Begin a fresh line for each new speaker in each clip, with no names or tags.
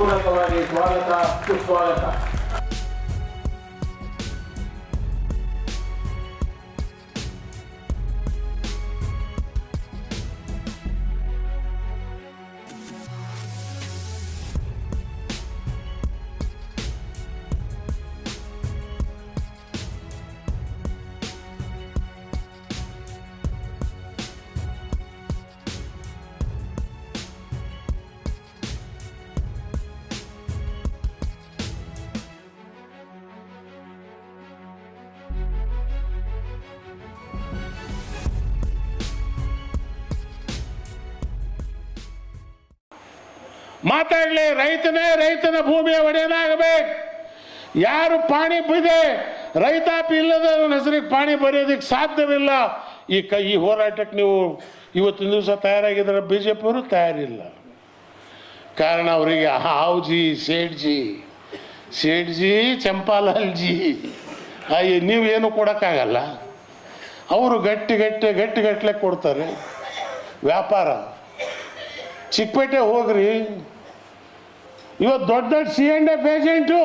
kurę, to lepiej toaleta, tu.
ಮಾತಾಡಲಿ, ರೈತನೇ ರೈತನ ಭೂಮಿಯ ಒಡೆಯನಾಗಬೇಕು. ಯಾರು ಪಾಣಿ ಬಿದೆ, ರೈತಾಪಿ ಇಲ್ಲದ ಹೆಸರಿಗೆ ಪಾಣಿ ಬರೆಯೋದಕ್ಕೆ ಸಾಧ್ಯವಿಲ್ಲ. ಈ ಕ, ಈ ಹೋರಾಟಕ್ಕೆ ನೀವು ಇವತ್ತಿನ ದಿವಸ ತಯಾರಾಗಿದ್ದಾರೆ? ಬಿ ಜೆ ಪಿಯವರು ತಯಾರಿಲ್ಲ. ಕಾರಣ ಅವರಿಗೆ ಹಾವ್ಜಿ, ಸೇಡ್ಜಿ ಸೇಡ್ಜಿ, ಚಂಪಾಲಾಲ್ಜಿ. ನೀವೇನು ಕೊಡೋಕ್ಕಾಗಲ್ಲ. ಅವರು ಗಟ್ಟಿ ಗಟ್ಟಿ ಗಟ್ಟಿ ಗಟ್ಟಲೆ ಕೊಡ್ತಾರೆ. ವ್ಯಾಪಾರ. ಚಿಕ್ಕಪೇಟೆ ಹೋಗ್ರಿ. ಇವತ್ತು ದೊಡ್ಡ ದೊಡ್ಡ C and F agent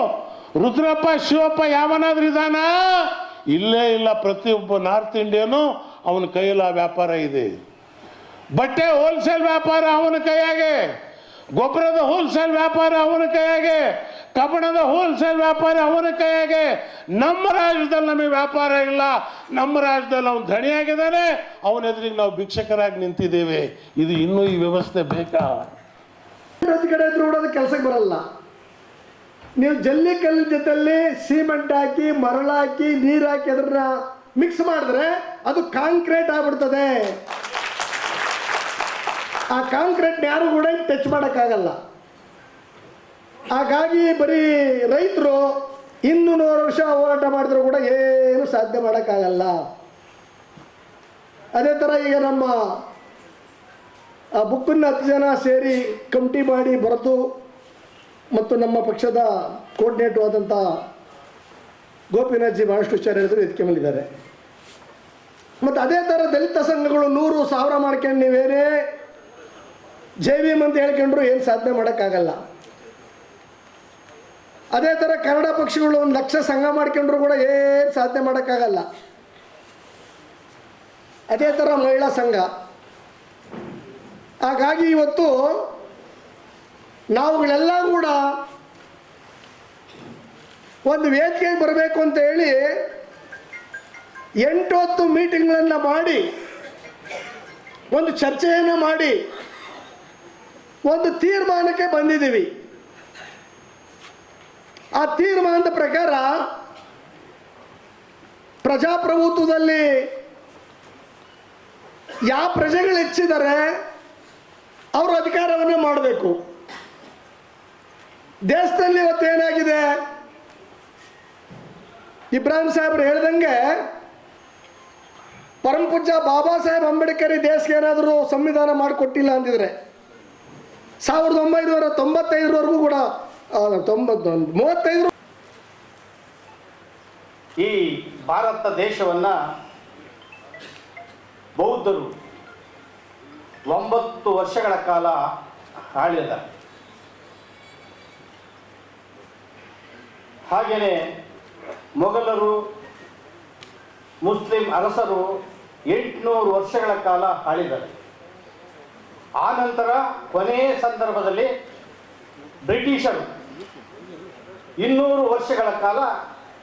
Rudrappa, Shivappa ಯಾವನಾದ್ರೂ ಇದಾನ? ಇಲ್ಲೇ ಇಲ್ಲ ಪ್ರತಿಯೊಬ್ಬ ನಾರ್ತ್ ಇಂಡಿಯನು ಅವನ ಕೈಯಲ್ಲಿ ವ್ಯಾಪಾರ ಇದೆ. ಬಟ್ಟೆ ಹೋಲ್ಸೇಲ್ ವ್ಯಾಪಾರ ಅವನ ಕೈಯಾಗೆ, ಗೊಬ್ಬರದ ಹೋಲ್ಸೇಲ್ ವ್ಯಾಪಾರ ಅವನ ಕೈಯಾಗೆ, ಕಬ್ಬಣದ ಹೋಲ್ಸೇಲ್ ವ್ಯಾಪಾರ ಅವನ ಕೈಯಾಗೆ. ನಮ್ಮ ರಾಜ್ಯದಲ್ಲಿ ನಮಗೆ ವ್ಯಾಪಾರ ಇಲ್ಲ, ನಮ್ಮ ರಾಜ್ಯದಲ್ಲಿ ಅವನು ಧಣಿಯಾಗಿದ್ದಾನೆ, ಅವನ ಎದುರಿಗೆ ನಾವು ಭಿಕ್ಷಕರಾಗಿ ನಿಂತಿದ್ದೇವೆ. ಇದು ಇನ್ನೂ ಈ ವ್ಯವಸ್ಥೆ ಬೇಕಾ?
ಪ್ರತಿ ಕಡೆ ಅದು ಕೆಲಸಕ್ಕೆ ಬರಲ್ಲ. ನೀವು ಜಲ್ಲಿ ಕಲ್ಲು ಜೊತೆಲಿ ಸಿಮೆಂಟ್ ಹಾಕಿ ಮರಳಾಕಿ ನೀರು ಹಾಕಿ ಅದನ್ನ ಮಿಕ್ಸ್ ಮಾಡಿದ್ರೆ ಅದು ಕಾಂಕ್ರೀಟ್ ಆಗ್ಬಿಡ್ತದೆ. ಆ ಕಾಂಕ್ರೀಟ್ ಯಾರು ಕೂಡ ಟಚ್ ಮಾಡೋಕ್ಕಾಗಲ್ಲ. ಹಾಗಾಗಿ ಬರೀ ರೈತರು ಇನ್ನು ನೂರು ವರ್ಷ ಹೋರಾಟ ಮಾಡಿದ್ರು ಕೂಡ ಏನು ಸಾಧ್ಯ ಮಾಡೋಕ್ಕಾಗಲ್ಲ. ಅದೇ ಥರ ಈಗ ನಮ್ಮ ಆ ಬುಕ್ಕನ್ನು ಹತ್ತು ಜನ ಸೇರಿ ಕಮಿಟಿ ಮಾಡಿ ಬರೆದು ಮತ್ತು ನಮ್ಮ ಪಕ್ಷದ ಕೋರ್ಡಿನೇಟರ್ ಆದಂಥ ಗೋಪಿನಾಥ್ಜಿ ಬಹಳಷ್ಟು ಹೇಳಿದ್ರು, ಇದಕ್ಕೆ ಬಂದಿದ್ದಾರೆ ಮತ್ತು ಅದೇ ಥರ ದಲಿತ ಸಂಘಗಳು ನೂರು ಸಾವಿರ ಮಾಡ್ಕೊಂಡು ನೀವೇನೇ ಜೆ ವಿ ಅಂತ ಹೇಳ್ಕೊಂಡ್ರು ಏನು ಸಾಧನೆ ಮಾಡೋಕ್ಕಾಗಲ್ಲ. ಅದೇ ಥರ ಕನ್ನಡ ಪಕ್ಷಗಳು ಒಂದು ಲಕ್ಷ ಸಂಘ ಮಾಡ್ಕೊಂಡ್ರು ಕೂಡ ಏನು ಸಾಧನೆ ಮಾಡೋಕ್ಕಾಗಲ್ಲ. ಅದೇ ಥರ ಮಹಿಳಾ ಸಂಘ. ಹಾಗಾಗಿ ಇವತ್ತು ನಾವುಗಳೆಲ್ಲ ಕೂಡ ಒಂದು ವೇದಿಕೆಗೆ ಬರಬೇಕು ಅಂತ ಹೇಳಿ ಎಂಟು ಹತ್ತು ಮೀಟಿಂಗ್ಗಳನ್ನು ಮಾಡಿ, ಒಂದು ಚರ್ಚೆಯನ್ನು ಮಾಡಿ, ಒಂದು ತೀರ್ಮಾನಕ್ಕೆ ಬಂದಿದ್ದೀವಿ. ಆ ತೀರ್ಮಾನದ ಪ್ರಕಾರ ಪ್ರಜಾಪ್ರಭುತ್ವದಲ್ಲಿ ಯಾವ ಪ್ರಜೆಗಳು ಹೆಚ್ಚಿದ್ದಾರೆ ಅವರು ಅಧಿಕಾರವನ್ನೇ ಮಾಡಬೇಕು. ದೇಶದಲ್ಲಿ ಇವತ್ತು ಏನಾಗಿದೆ? ಇಬ್ರಾಹಿಂ ಸಾಹೇಬ್ರು ಹೇಳ್ದಂಗೆ ಪರಮ ಪೂಜ್ಯ ಬಾಬಾ ಸಾಹೇಬ್ ಅಂಬೇಡ್ಕರ್ ಈ ದೇಶಕ್ಕೆ ಏನಾದರೂ ಸಂವಿಧಾನ ಮಾಡಿಕೊಟ್ಟಿಲ್ಲ ಅಂದಿದ್ರೆ, ಸಾವಿರದ ಒಂಬೈನೂರ ತೊಂಬತ್ತೈದರವರೆಗೂ ಕೂಡ ತೊಂಬತ್ತು, ಮೂವತ್ತೈದು
ಈ ಭಾರತ ದೇಶವನ್ನು ಬೌದ್ಧರು ಒಂಬತ್ತು ವರ್ಷಗಳ ಕಾಲ ಆಳಿದ ಹಾಗೆಯೇ ಮೊಘಲರು, ಮುಸ್ಲಿಂ ಅರಸರು ಎಂಟುನೂರು ವರ್ಷಗಳ ಕಾಲ ಆಳಿದರು ಆ ನಂತರ ಕೊನೆಯ ಸಂದರ್ಭದಲ್ಲಿ ಬ್ರಿಟಿಷರು ಇನ್ನೂರು ವರ್ಷಗಳ ಕಾಲ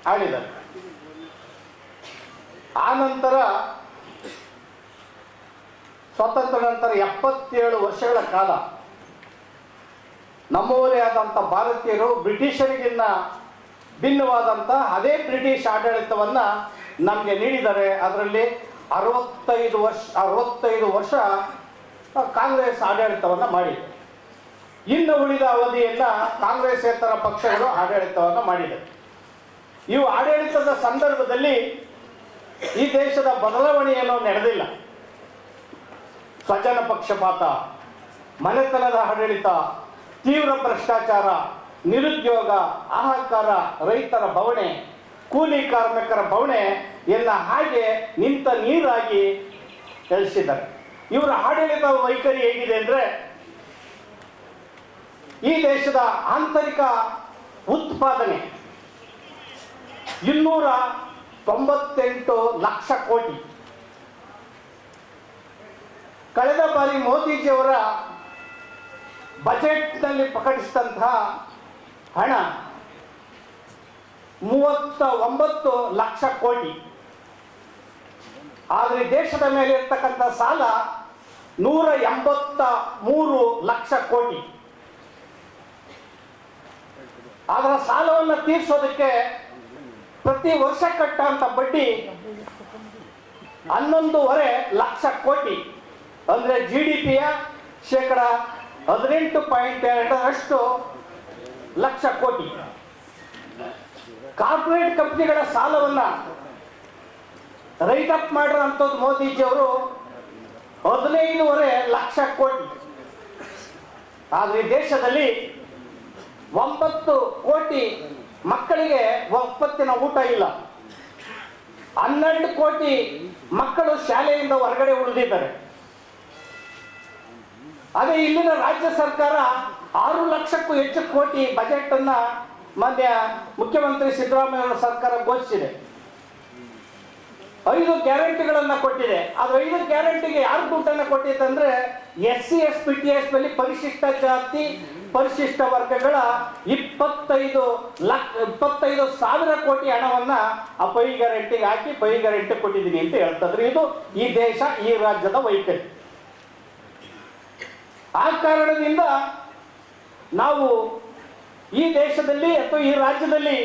ಆಳಿದರು ಆ ನಂತರ ಸ್ವಾತಂತ್ರ್ಯ ನಂತರ ಎಪ್ಪತ್ತೇಳು ವರ್ಷಗಳ ಕಾಲ ನಮ್ಮವರೇ ಆದಂಥ ಭಾರತೀಯರು ಬ್ರಿಟಿಷರಿಗಿನ್ನ ಭಿನ್ನವಾದಂಥ ಅದೇ ಬ್ರಿಟಿಷ್ ಆಡಳಿತವನ್ನು ನಮಗೆ ನೀಡಿದ್ದಾರೆ ಅದರಲ್ಲಿ ಅರವತ್ತೈದು ವರ್ಷ ಅರವತ್ತೈದು ವರ್ಷ ಕಾಂಗ್ರೆಸ್ ಆಡಳಿತವನ್ನು ಮಾಡಿದೆ. ಇನ್ನು ಉಳಿದ ಅವಧಿಯನ್ನು ಕಾಂಗ್ರೆಸ್ಸೇತರ ಪಕ್ಷಗಳು ಆಡಳಿತವನ್ನು ಮಾಡಿದೆ. ಇವು ಆಡಳಿತದ ಸಂದರ್ಭದಲ್ಲಿ ಈ ದೇಶದ ಬದಲಾವಣೆಯನ್ನು ನಡೆದಿಲ್ಲ. ಸ್ವಜನ ಪಕ್ಷಪಾತ, ಮನೆತನದ ಆಡಳಿತ ತೀವ್ರ ಭ್ರಷ್ಟಾಚಾರ, ನಿರುದ್ಯೋಗ ಆಹಾಕಾರ ರೈತರ ಬವಣೆ, ಕೂಲಿ ಕಾರ್ಮಿಕರ ಬವಣೆ ಎಲ್ಲ ಹಾಗೆ ನಿಂತ ನೀರಾಗಿ ಎಳಿಸಿದ್ದಾರೆ. ಇವರ ಆಡಳಿತ ವೈಖರಿ ಹೇಗಿದೆ ಅಂದರೆ, ಈ ದೇಶದ ಆಂತರಿಕ ಉತ್ಪಾದನೆ ಇನ್ನೂರ ತೊಂಬತ್ತೆಂಟು ಲಕ್ಷ ಕೋಟಿ. ಕಳೆದ ಬಾರಿ ಮೋದಿಜಿಯವರ ಬಜೆಟ್ನಲ್ಲಿ ಪ್ರಕಟಿಸಿದಂತಹ ಹಣ ಮೂವತ್ತ ಒಂಬತ್ತು ಲಕ್ಷ ಕೋಟಿ. ಆದರೆ ದೇಶದ ಮೇಲೆ ಇರ್ತಕ್ಕಂಥ ಸಾಲ ನೂರ ಎಂಬತ್ತ ಮೂರು ಲಕ್ಷ ಕೋಟಿ. ಅದರ ಸಾಲವನ್ನು ತೀರಿಸೋದಕ್ಕೆ ಪ್ರತಿ ವರ್ಷ ಕಟ್ಟಂತ ಬಡ್ಡಿ ಹನ್ನೊಂದೂವರೆ ಲಕ್ಷ ಕೋಟಿ. ಅಂದ್ರೆ ಜಿ ಡಿ ಪಿಯ ಶೇಕಡ ಹದಿನೆಂಟು ಪಾಯಿಂಟ್ ಎರಡರಷ್ಟು ಲಕ್ಷ ಕೋಟಿ. ಕಾರ್ಪೊರೇಟ್ ಕಂಪ್ನಿಗಳ ಸಾಲವನ್ನ ರೈಟ್ ಅಪ್ ಮಾಡಿರೋಂಥದ್ದು ಮೋದಿಜಿಯವರು ಹದಿನೈದುವರೆ ಲಕ್ಷ ಕೋಟಿ. ಆದರೆ ದೇಶದಲ್ಲಿ ಒಂಬತ್ತು ಕೋಟಿ ಮಕ್ಕಳಿಗೆ ಒಪ್ಪತ್ತಿನ ಊಟ ಇಲ್ಲ. ಹನ್ನೆರಡು ಕೋಟಿ ಮಕ್ಕಳು ಶಾಲೆಯಿಂದ ಹೊರಗಡೆ ಉಳಿದಿದ್ದಾರೆ. ಅದೇ ಇಲ್ಲಿನ ರಾಜ್ಯ ಸರ್ಕಾರ ಆರು ಲಕ್ಷಕ್ಕೂ ಹೆಚ್ಚು ಕೋಟಿ ಬಜೆಟ್ ಅನ್ನ ಮಧ್ಯ ಮುಖ್ಯಮಂತ್ರಿ ಸಿದ್ದರಾಮಯ್ಯ ಸರ್ಕಾರ ಘೋಷಿಸಿದೆ. ಐದು ಗ್ಯಾರಂಟಿಗಳನ್ನ ಕೊಟ್ಟಿದೆ. ಅದು ಐದು ಗ್ಯಾರಂಟಿಗೆ ಯಾರು ದುಡ್ಡನ್ನ ಕೊಟ್ಟಿದೆ ಅಂದ್ರೆ S C, S P, T ಎಸ್ನಲ್ಲಿ ಪರಿಶಿಷ್ಟ ಜಾತಿ, ಪರಿಶಿಷ್ಟ ವರ್ಗಗಳ ಇಪ್ಪತ್ತೈದು ಲಕ್ಷ ಇಪ್ಪತ್ತೈದು ಸಾವಿರ ಕೋಟಿ ಹಣವನ್ನ ಆ ಪೈ ಗ್ಯಾರಂಟಿಗೆ ಹಾಕಿ, ಪೈ ಗ್ಯಾರಂಟಿ ಕೊಟ್ಟಿದ್ದೀನಿ ಅಂತ ಹೇಳ್ತದ್ರೆ ಇದು ಈ ದೇಶ, ಈ ರಾಜ್ಯದ ವೈಖರಿ. ಆ ಕಾರಣದಿಂದ ನಾವು ಈ ದೇಶದಲ್ಲಿ ಅಥವಾ ಈ ರಾಜ್ಯದಲ್ಲಿ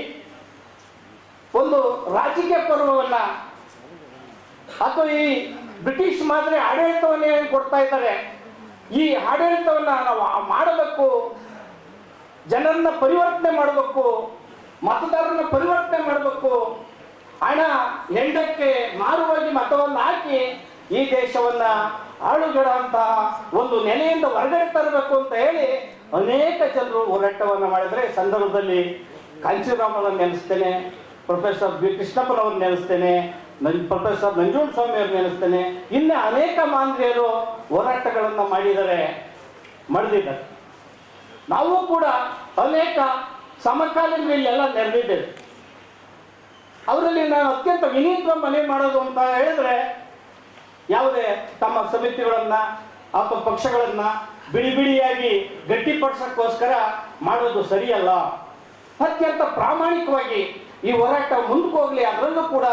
ಒಂದು ರಾಜಕೀಯ ಪರ್ವವನ್ನ ಅಥವಾ ಈ ಬ್ರಿಟಿಷ್ ಮಾದರಿ ಆಡಳಿತವನ್ನೇ ಕೊಡ್ತಾ ಇದ್ದಾರೆ. ಈ ಆಡಳಿತವನ್ನ ನಾವು ಮಾಡಬೇಕು, ಜನರನ್ನ ಪರಿವರ್ತನೆ ಮಾಡಬೇಕು, ಮತದಾರರನ್ನ ಪರಿವರ್ತನೆ ಮಾಡಬೇಕು, ಹಣ ಹೆಂಡಕ್ಕೆ ಮಾರುವಾಗಿ ಮತವನ್ನು ಹಾಕಿ ಈ ದೇಶವನ್ನ ಆಳುಗೆಡುವಂತಹ ಒಂದು ನೆಲೆಯಿಂದ ಹೊರಗಡೆ ತರಬೇಕು ಅಂತ ಹೇಳಿ ಅನೇಕ ಜನರು ಹೋರಾಟವನ್ನು ಮಾಡಿದ್ರೆ ಸಂದರ್ಭದಲ್ಲಿ ಸಂದರ್ಭದಲ್ಲಿ ಕಾಂಚೀರಾಮನನ್ನು ನೆನೆಸ್ತೇನೆ ಪ್ರೊಫೆಸರ್ ಬಿ ಕೃಷ್ಣಪ್ಪನವ್ರನ್ನ ನೆನೆಸ್ತೇನೆ, ನನ್ ಪ್ರೊಫೆಸರ್ ನಂಜುಂಡ ಸ್ವಾಮಿ ಅವ್ರನ್ನ ನೆನೆಸ್ತೇನೆ. ಇನ್ನು ಅನೇಕ ಮಾಂದ್ರಿಯರು ಹೋರಾಟಗಳನ್ನು ಮಾಡಿದರೆ ಮಾಡಿದ್ದಾರೆ ನಾವು ಕೂಡ ಅನೇಕ ಸಮಕಾಲೀನಲ್ಲೆಲ್ಲ ನೆರೆದಿದ್ದೇವೆ. ಅವರಲ್ಲಿ ನಾನು ಅತ್ಯಂತ ವಿನೀತ ಮನೆ ಮಾಡೋದು ಅಂತ ಹೇಳಿದ್ರೆ ಯಾವುದೇ ತಮ್ಮ ಸಮಿತಿಗಳನ್ನ ಅಥವಾ ಪಕ್ಷಗಳನ್ನ ಬಿಡಿ ಬಿಡಿಯಾಗಿ ಗಟ್ಟಿಪಡಿಸೋಕ್ಕೋಸ್ಕರ ಮಾಡೋದು ಸರಿಯಲ್ಲ. ಅತ್ಯಂತ ಪ್ರಾಮಾಣಿಕವಾಗಿ ಈ ಹೋರಾಟ ಮುಂದಕ್ಕೆ ಅದರಲ್ಲೂ ಕೂಡ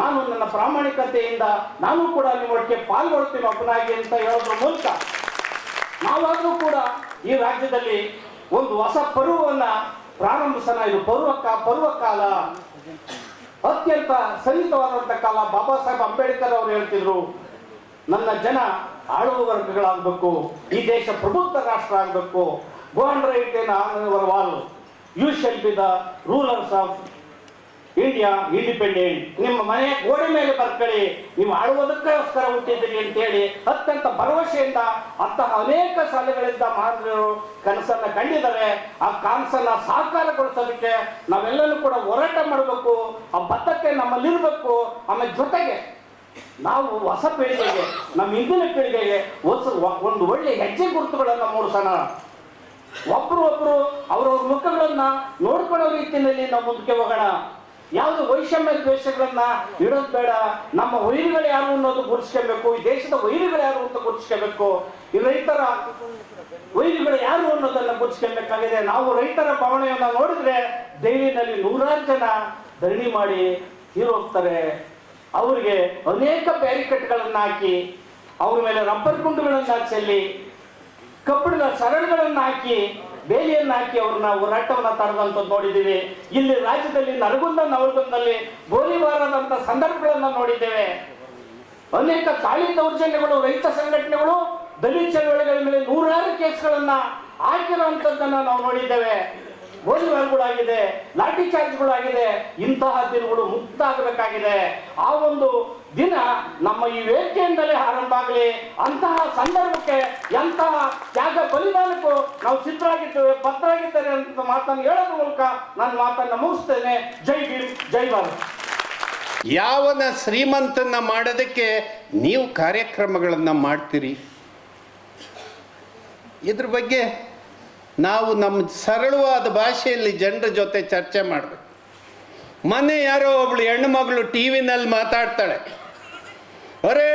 ನಾನು ನನ್ನ ಪ್ರಾಮಾಣಿಕತೆಯಿಂದ ನಾನು ಕೂಡ ನಿಮ್ಮ ಒಟ್ಟಿಗೆ ಪಾಲ್ಗೊಳ್ತೀನಿ ಒಬ್ಬನಾಗಿ ಅಂತ ಹೇಳೋದ್ರ ಮೂಲಕ ನಾವಾದರೂ ಕೂಡ ಈ ರಾಜ್ಯದಲ್ಲಿ ಒಂದು ಹೊಸ ಪರ್ವವನ್ನ ಪ್ರಾರಂಭಿಸೋಣ. ಇದು ಪರ್ವಕ ಪರ್ವಕಾಲ ಅತ್ಯಂತ ಸನ್ನಿಹಿತವಾದಂಥ ಕಾಲ. ಬಾಬಾ ಸಾಹೇಬ್ ಅಂಬೇಡ್ಕರ್ ಅವರು ಹೇಳ್ತಿದ್ರು. ನನ್ನ ಜನ ಆಳುವ ವರ್ಗಗಳಾಗಬೇಕು, ಈ ದೇಶ ಪ್ರಬುದ್ಧ ರಾಷ್ಟ್ರ ಆಗಬೇಕು. Go and write wall you shall be the rulers of India independent ನಿಮ್ಮ ಮನೆ ಗೋಡೆ ಮೇಲೆ ಬರ್ಕೊಳ್ಳಿ, ನೀವು ಆಳುವುದಕ್ಕೋಸ್ಕರ ಹುಟ್ಟಿದ್ದೀರಿ ಅಂತೇಳಿ ಅತ್ಯಂತ ಭರವಸೆಯಿಂದ ಅಂತಹ ಅನೇಕ ಸಾಲೆಗಳಿಂದ ಮಹಾತ್ಮರು ಕನಸನ್ನ ಕಂಡಿದ್ದಾರೆ. ಆ ಕನಸನ್ನ ಸಾಕಾರಗೊಳಿಸೋದಕ್ಕೆ ನಾವೆಲ್ಲರೂ ಕೂಡ ಹೋರಾಟ ಮಾಡಬೇಕು, ಆ ಬದ್ಧತೆ ನಮ್ಮಲ್ಲಿರಬೇಕು ಆಮೇಲೆ ಜೊತೆಗೆ ನಾವು ಹೊಸ ಪೀಳಿಗೆಗೆ, ನಮ್ಮ ಹಿಂದಿನ ಪೀಳಿಗೆಗೆ ಹೊಸ ಒಂದು ಒಳ್ಳೆ ಹೆಜ್ಜೆ ಗುರುತುಗಳನ್ನು ಮೂಡಿಸೋಣ. ಒಬ್ರು ಒಬ್ರು ಅವ್ರವ್ರ ಮುಖಗಳನ್ನ ನೋಡ್ಕೊಳ್ಳೋ ರೀತಿಯಲ್ಲಿ ನಾವು ಮುಂದಕ್ಕೆ ಹೋಗೋಣ. ಯಾವುದು ವೈಷಮ್ಯ ದ್ವೇಷಗಳನ್ನ ಇಡೋದು ಬೇಡ. ನಮ್ಮ ವೈರಿಗಳು ಯಾರು ಅನ್ನೋದು ಗುರುತಿಸ್ಕೋಬೇಕು. ಈ ದೇಶದ ವೈರಿಗಳು ಯಾರು ಅಂತ ಗುರುತಿಸ್ಕೋಬೇಕು. ಈ ರೈತರ ವೈರಿಗಳು ಯಾರು ಅನ್ನೋದನ್ನ ಗುರುತಿಸ್ಕೋಬೇಕಾಗಿದೆ. ನಾವು ರೈತರ ಭಾವನೆಯನ್ನ ನೋಡಿದ್ರೆ ದೇವಿನಲ್ಲಿ ನೂರಾರು ಜನ ಧರಣಿ ಮಾಡಿ ತೀರೋಗ್ತಾರೆ ಅವರಿಗೆ ಅನೇಕ ಬ್ಯಾರಿಕೇಡ್ಗಳನ್ನ ಹಾಕಿ, ಅವ್ರ ಮೇಲೆ ರಬ್ಬರ್ ಗುಂಡುಗಳನ್ನು ಚೆಲ್ಲಿ, ಕಬ್ಬಿಣದ ಸರಳುಗಳನ್ನು ಹಾಕಿ, ಬೇಲಿಯನ್ನು ಹಾಕಿ ಅವ್ರನ್ನ ಹೋರಾಟವನ್ನು ತಡೆದಂಥದ್ದು ನೋಡಿದ್ದೀವಿ. ಇಲ್ಲಿ ರಾಜ್ಯದಲ್ಲಿ ನರಗುಂದ ನವಲಗುಂದಲ್ಲಿ ಗೋಲಿಬಾರದಂಥ ಸಂದರ್ಭಗಳನ್ನು ನೋಡಿದ್ದೇವೆ. ಅನೇಕ ತಾಳಿ ದೌರ್ಜನ್ಯಗಳು, ರೈತ ಸಂಘಟನೆಗಳು, ದಲಿತ ಚಳವಳಿಗಳ ಮೇಲೆ ನೂರಾರು ಕೇಸ್ಗಳನ್ನು ಹಾಕಿರುವಂತದ್ದನ್ನ ನಾವು ನೋಡಿದ್ದೇವೆ. ಗೋಲಿಬಾರ್ಗಳಾಗಿದೆ ಲಾಠಿ ಚಾರ್ಜ್ಗಳಾಗಿದೆ ಇಂತಹ ದಿನಗಳು ಮುಕ್ತ ಆಗಬೇಕಾಗಿದೆ ಆ ಒಂದು ದಿನ ನಮ್ಮ ಈ ವೇದಿಕೆಯಿಂದಲೇ ಆರಂಭ ಆಗಲಿ. ಅಂತಹ ಸಂದರ್ಭಕ್ಕೆ ಎಂತಹ ತ್ಯಾಗ ಬಲಿದಾನಕ್ಕೂ ನಾವು ಸಿದ್ಧರಾಗಿದ್ದೇವೆ ಬದ್ಧರಾಗಿದ್ದೇವೆ ಅಂತ ಮಾತನ್ನು ಹೇಳೋದ್ರ ಮೂಲಕ ನನ್ನ ಮಾತನ್ನು ಮುಗಿಸ್ತೇನೆ. ಜೈ ಭೀಮ್, ಜೈ ಭಾರತ್.
ಯಾವನ ಶ್ರೀಮಂತನ ಮಾಡೋದಕ್ಕೆ ನೀವು ಕಾರ್ಯಕ್ರಮಗಳನ್ನು ಮಾಡ್ತೀರಿ? ಇದ್ರ ಬಗ್ಗೆ ನಾವು ನಮ್ಮ ಸರಳವಾದ ಭಾಷೆಯಲ್ಲಿ ಜನರ ಜೊತೆ ಚರ್ಚೆ ಮಾಡಬೇಕು. ಮೊನ್ನೆ ಯಾರೋ ಒಬ್ಳು ಹೆಣ್ಣು ಮಗಳು ಟಿ ವಿನಲ್ಲಿ ಮಾತಾಡ್ತಾಳೆ. ಅರೇ,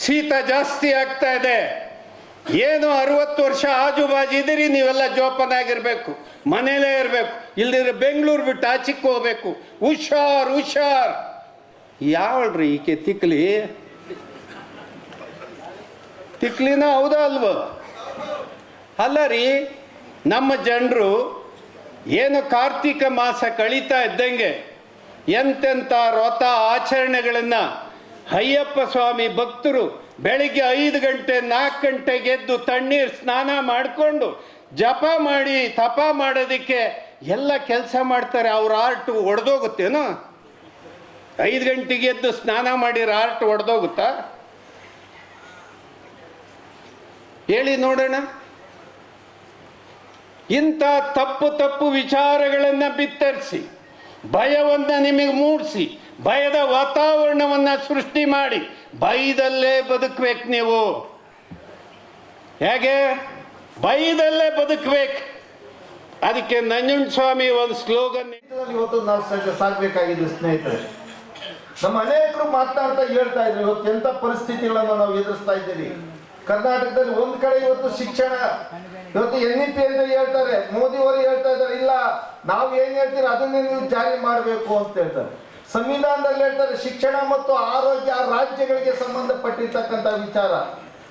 ಶೀತ ಜಾಸ್ತಿ ಆಗ್ತಾ ಇದೆ. ಏನು ಅರವತ್ತು ವರ್ಷ ಆಜು ಬಾಜು ಇದ್ದೀರಿ, ನೀವೆಲ್ಲ ಜೋಪಾನಾಗಿರ್ಬೇಕು ಮನೇಲೇ ಇರಬೇಕು. ಇಲ್ದಿದ್ರೆ ಬೆಂಗಳೂರು ಬಿಟ್ಟು ಆಚೆಗೆ ಹೋಗ್ಬೇಕು. ಹುಷಾರ್ ಹುಷಾರ್. ಯಾವಳ್ರಿ ಈಕೆ ತಿಕ್ಲಿ? ತಿಕ್ಲಿನ ಹೌದಾ ಅಲ್ವ? ಅಲ್ಲ ರೀ, ನಮ್ಮ ಜನರು ಏನು ಕಾರ್ತಿಕ ಮಾಸ ಕಳೀತಾ ಇದ್ದಂಗೆ ಎಂತೆಂಥ ವ್ರತ ಆಚರಣೆಗಳನ್ನು ಅಯ್ಯಪ್ಪ ಸ್ವಾಮಿ ಭಕ್ತರು ಬೆಳಿಗ್ಗೆ ಐದು ಗಂಟೆ ನಾಲ್ಕು ಗಂಟೆಗೆ ಎದ್ದು ತಣ್ಣೀರು ಸ್ನಾನ ಮಾಡಿಕೊಂಡು ಜಪ ಮಾಡಿ, ತಪ ಮಾಡೋದಕ್ಕೆ ಎಲ್ಲ ಕೆಲಸ ಮಾಡ್ತಾರೆ. ಅವ್ರ ಆರ್ಟ್ ಒಡೆದೋಗುತ್ತೇನೋ ಐದು ಗಂಟೆಗೆ ಎದ್ದು ಸ್ನಾನ ಮಾಡಿರೋ ಆರ್ಟ್ ಒಡೆದೋಗುತ್ತಾ? ಹೇಳಿ ನೋಡೋಣ. ಇಂಥ ತಪ್ಪು ತಪ್ಪು ವಿಚಾರಗಳನ್ನು ಬಿತ್ತರಿಸಿ, ಭಯವನ್ನು ನಿಮಗೆ ಮೂಡಿಸಿ, ಭಯದ ವಾತಾವರಣವನ್ನು ಸೃಷ್ಟಿ ಮಾಡಿ ಭಯದಲ್ಲೇ ಬದುಕಬೇಕು ನೀವು. ಹೇಗೆ? ಭಯದಲ್ಲೇ ಬದುಕಬೇಕು. ಅದಕ್ಕೆ ನಂಜುಂಡ ಸ್ವಾಮಿ ಒಂದು ಸ್ಲೋಗನ್
ಇವತ್ತು ನಾವು ಸಾಗ- ಸಾಗ್ಬೇಕಾಗಿದೆ ಸ್ನೇಹಿತರೆ, ನಮ್ಮ ಅನೇಕರು ಮಾತನಾಡ್ತಾ ಹೇಳ್ತಾ ಇದ್ರು, ಇವತ್ತು ಎಂಥ ಪರಿಸ್ಥಿತಿಗಳನ್ನು ನಾವು ಎದುರಿಸ್ತಾ ಇದ್ದೀವಿ ಕರ್ನಾಟಕದಲ್ಲಿ ಒಂದು ಕಡೆ ಇವತ್ತು ಶಿಕ್ಷಣ ಇವತ್ತು ಎನ್ ಇ ಪಿ ಅಂತ ಹೇಳ್ತಾರೆ, ಮೋದಿ ಅವರು ಹೇಳ್ತಾ ಇದ್ದಾರೆ, ಇಲ್ಲ, ನಾವು ಏನ್ ಹೇಳ್ತೀರಿ ಅದನ್ನೇ ನೀವು ಜಾರಿ ಮಾಡಬೇಕು ಅಂತ ಹೇಳ್ತಾರೆ. ಸಂವಿಧಾನದಲ್ಲಿ ಹೇಳ್ತಾರೆ, ಶಿಕ್ಷಣ ಮತ್ತು ಆರೋಗ್ಯ ಆ ರಾಜ್ಯಗಳಿಗೆ ಸಂಬಂಧಪಟ್ಟಿರ್ತಕ್ಕಂಥ ವಿಚಾರ.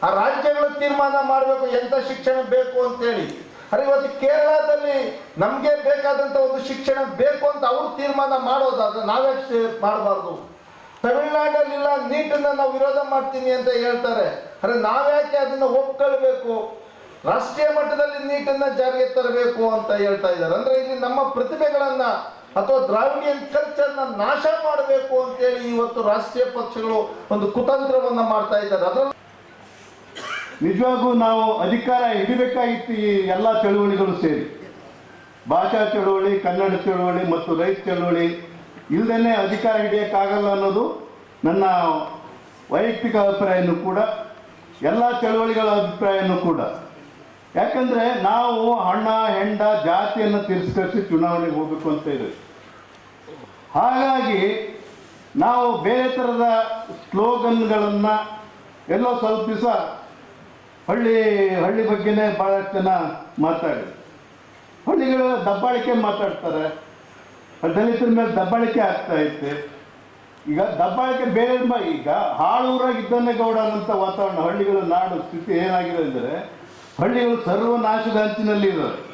ಆ ರಾಜ್ಯಗಳು ತೀರ್ಮಾನ ಮಾಡಬೇಕು, ಎಂತ ಶಿಕ್ಷಣ ಬೇಕು ಅಂತೇಳಿ. ಅರೆ, ಇವತ್ತು ಕೇರಳದಲ್ಲಿ ನಮ್ಗೆ ಬೇಕಾದಂತ ಒಂದು ಶಿಕ್ಷಣ ಬೇಕು ಅಂತ ಅವ್ರು ತೀರ್ಮಾನ ಮಾಡೋದಾದ್ರೆ ನಾವೇ ಮಾಡಬಾರ್ದು. ತಮಿಳ್ನಾಡಲ್ಲಿಲ್ಲ, ನೀಟನ್ನ ನಾವು ವಿರೋಧ ಮಾಡ್ತೀನಿ ಅಂತ ಹೇಳ್ತಾರೆ. ಅರೆ, ನಾವ್ಯಾಕೆ ಅದನ್ನ ಒಪ್ಕೊಳ್ಬೇಕು? ರಾಷ್ಟ್ರೀಯ ಮಟ್ಟದಲ್ಲಿ ನೀಟನ್ನ ಜಾರಿಗೆ ತರಬೇಕು ಅಂತ ಹೇಳ್ತಾ ಇದ್ದಾರೆ. ಅಂದ್ರೆ ಇಲ್ಲಿ ನಮ್ಮ ಪ್ರತಿಭೆಗಳನ್ನ ಅಥವಾ ದ್ರಾವಿಡಿಯನ್ ಕಲ್ಚರ್ನ ನಾಶ ಮಾಡಬೇಕು ಅಂತೇಳಿ ಇವತ್ತು ರಾಷ್ಟ್ರೀಯ ಪಕ್ಷಗಳು ಒಂದು ಕುತಂತ್ರವನ್ನ ಮಾಡ್ತಾ ಇದ್ದಾರೆ. ಅದರಲ್ಲಿ
ನಿಜವಾಗೂ ನಾವು ಅಧಿಕಾರ ಹಿಡಿಬೇಕಾಗಿತ್ತು ಈ ಎಲ್ಲ ಚಳುವಳಿಗಳು ಸೇರಿ. ಭಾಷಾ ಚಳುವಳಿ, ಕನ್ನಡ ಚಳುವಳಿ ಮತ್ತು ರೈತ ಚಳುವಳಿ ಇಲ್ಲದೇ ಅಧಿಕಾರ ಹಿಡಿಯೋಕ್ಕಾಗಲ್ಲ ಅನ್ನೋದು ನನ್ನ ವೈಯಕ್ತಿಕ ಅಭಿಪ್ರಾಯನೂ ಕೂಡ, ಎಲ್ಲ ಚಳುವಳಿಗಳ ಅಭಿಪ್ರಾಯನೂ ಕೂಡ. ಯಾಕಂದರೆ ನಾವು ಹಣ, ಹೆಂಡ, ಜಾತಿಯನ್ನು ತಿರಸ್ಕರಿಸಿ ಚುನಾವಣೆಗೆ ಹೋಗಬೇಕು ಅಂತ ಇದೆ. ಹಾಗಾಗಿ ನಾವು ಬೇರೆ ಥರದ ಸ್ಲೋಗನ್ಗಳನ್ನು ಎಲ್ಲೋ ಸ್ವಲ್ಪ ದಿವಸ ಹಳ್ಳಿ ಹಳ್ಳಿ ಬಗ್ಗೆನೇ ಭಾಳಷ್ಟು ಜನ ಮಾತಾಡಿ. ಹಳ್ಳಿಗಳ ದಬ್ಬಾಳಿಕೆ ಮಾತಾಡ್ತಾರೆ. ದಲಿತರ ಮೇಲೆ ದಬ್ಬಾಳಿಕೆ ಆಗ್ತಾ ಐತೆ ಈಗ ದಬ್ಬಾಳಿಕೆ ಬೇರೆ ಈಗ ಹಾಳೂರಾಗಿದ್ದನ್ನೇ ಗೌಡ ಅನ್ನೋಂಥ ವಾತಾವರಣ, ಹಳ್ಳಿಗಳ ನಾಡು ಸ್ಥಿತಿ ಏನಾಗಿದೆ ಅಂದರೆ ಹಳ್ಳಿಗಳು ಸರ್ವನಾಶದ ಅಂಚಿನಲ್ಲಿ ಇರೋದು